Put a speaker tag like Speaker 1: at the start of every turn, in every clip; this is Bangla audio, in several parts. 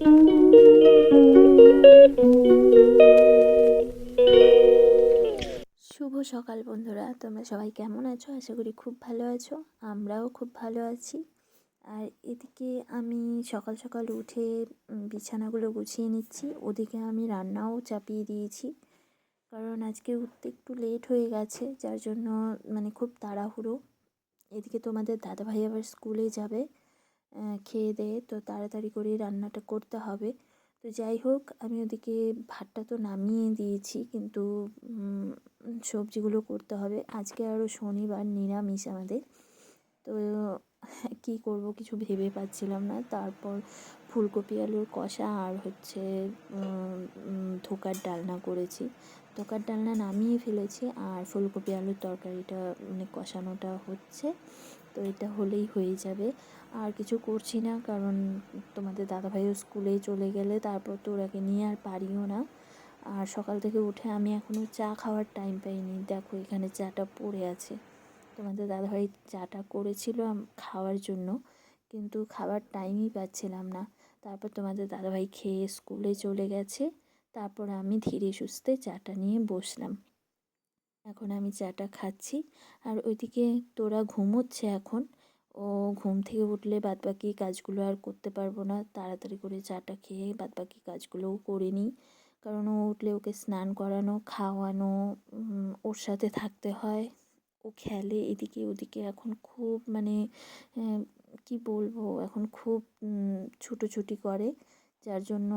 Speaker 1: শুভ সকাল বন্ধুরা, তোমরা সবাই কেমন আছো? আশা করি খুব ভালো আছো, আমরাও খুব ভালো আছি। আর এদিকে আমি সকাল সকাল উঠে বিছানাগুলো গুছিয়ে নিচ্ছি, ওদিকে আমি রান্নাও চাপিয়ে দিয়েছি। কারণ আজকে উঠতে একটু লেট হয়ে গেছে, যার জন্য মানে খুব তাড়াহুড়ো। এদিকে তোমাদের দাদাভাই আবার স্কুলে যাবে খেয়ে দেয়ে তো তাড়াতাড়ি করে রান্নাটা করতে হবে। তো যাই হোক, আমি ওদিকে ভাতটা তো নামিয়ে দিয়েছি, কিন্তু সবজিগুলো করতে হবে। আজকে আরও শনিবার, নিরামিষ আমাদের। তো কী করব কিছু ভেবে পাচ্ছিলাম না। তারপর ফুলকপি আলুর কষা আর হচ্ছে ধোকার ডালনা করেছি। ধোকার ডালনা নামিয়ে ফেলেছি, আর ফুলকপি আলুর তরকারিটা মানে কষানোটা হচ্ছে। তো এটা হলেই হয়ে যাবে। আর কিছু করছি না, কারণ তোমাদের দাদাভাইও স্কুলে চলে গেলে তারপর তো ওরাকে নিয়ে আর পারিও না। আর সকাল থেকে উঠে আমি এখনও চা খাওয়ার টাইম পাইনি। দেখো এখানে চাটা পড়ে আছে। তোমাদের দাদাভাই চাটা করেছিল খাওয়ার জন্য। কিন্তু খাবার টাইমই পাচ্ছিলাম না। তারপর তোমাদের দাদাভাই খেয়ে স্কুলে চলে গেছে। তারপর আমি ধীরে সুস্থে চাটা নিয়ে বসলাম। এখন আমি চাটা খাচ্ছি। আর ওইদিকে তোরা ঘুমোচ্ছে এখন। ও ঘুম থেকে উঠলে বাদবাকি কাজগুলো আর করতে পারব না। তাড়াতাড়ি করে চাটা খেয়ে বাদবাকি কাজগুলোও করে নিই। কারণ ও উঠলে ওকে স্নান করানো, খাওয়ানো ওর সাথে থাকতে হয়। ও খেলে এদিকে ওদিকে। এখন খুব মানে কি বলব? এখন খুব ছুটোছুটি করে। যার জন্য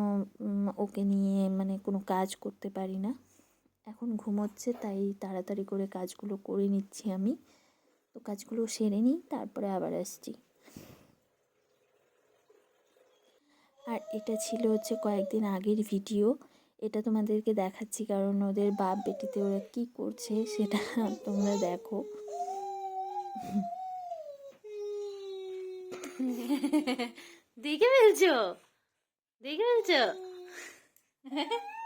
Speaker 1: ওকে নিয়ে মানে কোনো কাজ করতে পারি না। এখন ঘুমোচ্ছে, তাই তাড়াতাড়ি করে কাজগুলো করে নিচ্ছি আমি। তো কাজগুলো সেরে নিই, তারপরে আবার আসছি। আর এটা ছিল হচ্ছে কয়েকদিন আগের ভিডিও। এটা তোমাদেরকে দেখাচ্ছি, কারণ ওদের বাপ বেটিতে ওরা কি করছে সেটা তোমরা দেখো।
Speaker 2: দেখে ফেলছো? দেখে ফেলছো?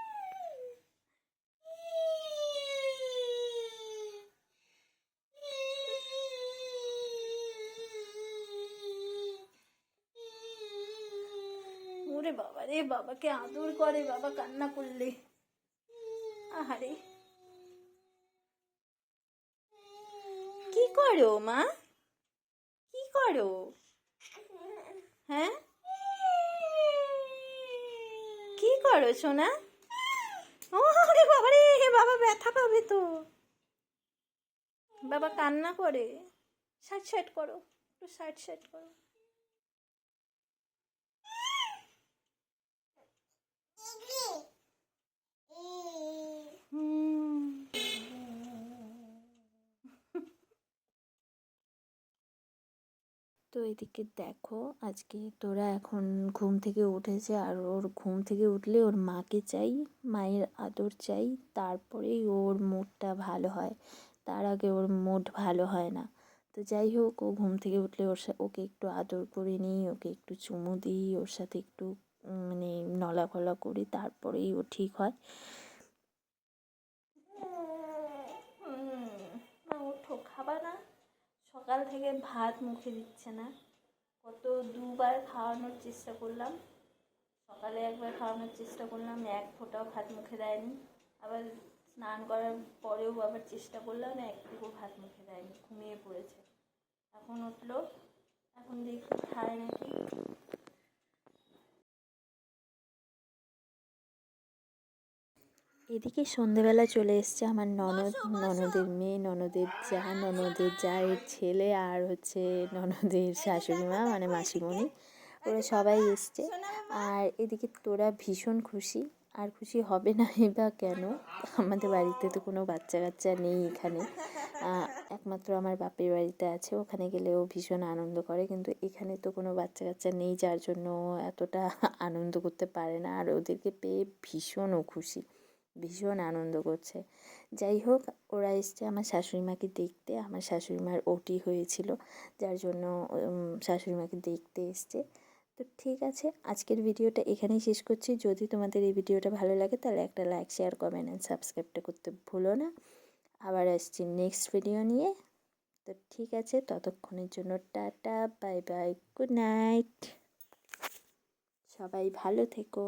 Speaker 1: ওরে বাবা রে, বাবাকে আদর করে, বাবা কান্না করলে। আহারে। কি করো মা? কি করো? হ্যাঁ? কি করো সোনা? ও রে বাবা রে বাবা, ব্যথা পাবে তো। বাবা কান্না করে। সাইড সাইড করো, একটু সাইড সাইড করো। তো এদিকে দেখো, আজকে তোরা এখন ঘুম থেকে উঠেছে আর ওর ঘুম থেকে উঠলে ওর মাকে চাই, মায়ের আদর চাই, তারপরেই ওর মুডটা ভালো হয়। তার আগে ওর মুড ভালো হয় না। তো যাই হোক, ও ঘুম থেকে উঠলে ওর ওকে একটু আদর করে নিই, ওকে একটু চুমু দিই, ওর সাথে একটু মানে নলা ফলা করি, তারপরেই ও ঠিক হয় মা ওঠো খাবা না সকাল থেকে ভাত মুখে দিচ্ছে না। কত দুবার খাওয়ানোর চেষ্টা করলাম। সকালে একবার খাওয়ানোর চেষ্টা করলাম, এক ফোঁটাও ভাত মুখে দেয়নি। আবার স্নান করার পরেও আবার চেষ্টা করলাম একটুকু ভাত মুখে দেয়নি, ঘুমিয়ে পড়েছে। এখন উঠল, এখন দেখি খায় নাকি। এদিকে সন্ধেবেলা চলে এসছে আমার ননদ ননদের মেয়ে ননদের যা ননদের জায়ের ছেলে আর হচ্ছে ননদের শাশুড়ি মা মানে মাসিমণি। ওরা সবাই এসছে। আর এদিকে তোরা ভীষণ খুশি। আর খুশি হবে না বা কেন? আমাদের বাড়িতে তো কোনো বাচ্চা কাচ্চা নেই এখানে। একমাত্র আমার বাপের বাড়িতে আছে। ওখানে গেলে ও ভীষণ আনন্দ করে। কিন্তু এখানে তো কোনো বাচ্চা কাচ্চা নেই যার জন্য ও এতটা আনন্দ করতে পারে না। আর ওদেরকে পেয়ে ভীষণও খুশি। ভীষণ আনন্দ করছে। যাই হোক, ওরা এসছে আমার শাশুড়ি মাকে দেখতে। আমার শাশুড়ি মার ওটি হয়েছিল, যার জন্য শাশুড়ি মাকে দেখতে এসছে। তো ঠিক আছে, আজকের ভিডিওটা এখানেই শেষ করছি। যদি তোমাদের এই ভিডিওটা ভালো লাগে, তাহলে একটা লাইক শেয়ার কমেন্ট অ্যান্ড সাবস্ক্রাইবটা করতে ভুলো না। আবার আসছি নেক্সট ভিডিও নিয়ে। তো ঠিক আছে, ততক্ষণের জন্য ta-ta bye bye good night সবাই ভালো থেকো।